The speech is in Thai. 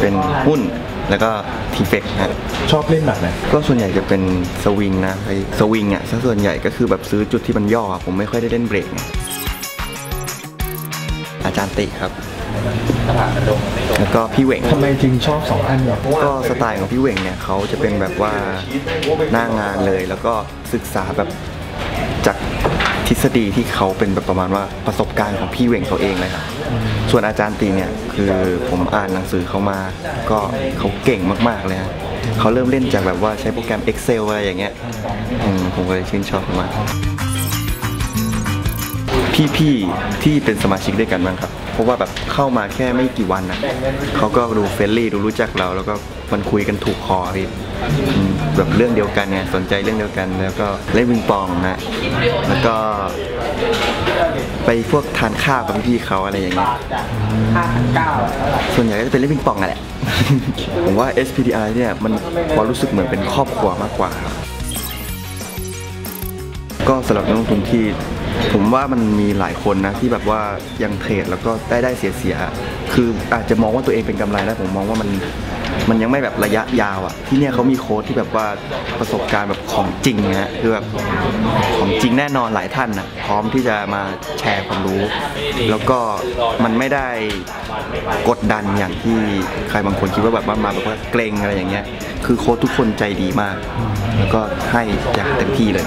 เป็นหุ้นแล้วก็ทีเฟกฮะชอบเล่นแบบไหนก็ส่วนใหญ่จะเป็นสวิงนะไอ้สวิงอะซะส่วนใหญ่ก็คือแบบซื้อจุดที่มันย่ออะผมไม่ค่อยได้เล่นเบรกไงอาจารย์ติครับแล้วก็พี่เหว่งทำไมจึงชอบสองท่านเนี่ยก็สไตล์ของพี่เหว่งเนี่ยเขาจะเป็นแบบว่าหน้างานเลย แล้วก็ศึกษาแบบจาก ทฤษฎีที่เขาเป็นแบบประมาณว่าประสบการณ์ของพี่เหว่งเขาเองเลยครับส่วนอาจารย์ตีเนี่ยคือผมอ่านหนังสือเขามา ก็เขาเก่งมากๆเลยฮะเขาเริ่มเล่นจากแบบว่าใช้โปรแกรม Excel อะไรอย่างเงี้ยอืมผมก็เลยชื่นชอบมาก พี่ๆที่เป็นสมาชิกด้วยกันบ้างครับ เพราะว่าแบบเข้ามาแค่ไม่กี่วันนะเขาก็ดูเฟรนลี่ดูรู้จักเรา แล้วก็มันคุยกันถูกคอพี่แบบเรื่องเดียวกันไงสนใจเรื่องเดียวกัน แล้วก็เล่นวิงปองนะ แล้วก็ ไปพวกทานข้าวกับพี่เขาอะไรอย่างเงี้ยส่วนใหญ่ก็จะเป็นเล่นวิงปองอะแหละ ผมว่า SPDI เนี่ยมันพอรู้สึกเหมือนเป็นครอบครัวมากกว่าครับก็สำหรับนักลงทุนที่ ผมว่ามันมีหลายคนนะที่แบบว่ายังเทรดแล้วก็ได้ได้เสียเสียๆคืออาจจะมองว่าตัวเองเป็นกำไรแล้ผมมองว่ามันมันยังไม่แบบระยะยาวอะ่ะที่เนี่ยเขามีโค้ดที่แบบว่าประสบการณ์แบบของจริงนะฮะคือแบบของจริงแน่นอนหลายท่านนะพร้อมที่จะมาแชร์ความรู้ แล้วก็มันไม่ได้กดดันอย่างที่ใครบางคนคิดว่าแบบว่ามาแบบว่าเกรงอะไรอย่างเงี้ย คือโค้ดทุกคนใจดีมาก แล้วก็ให้อย่างเต็มที่เลย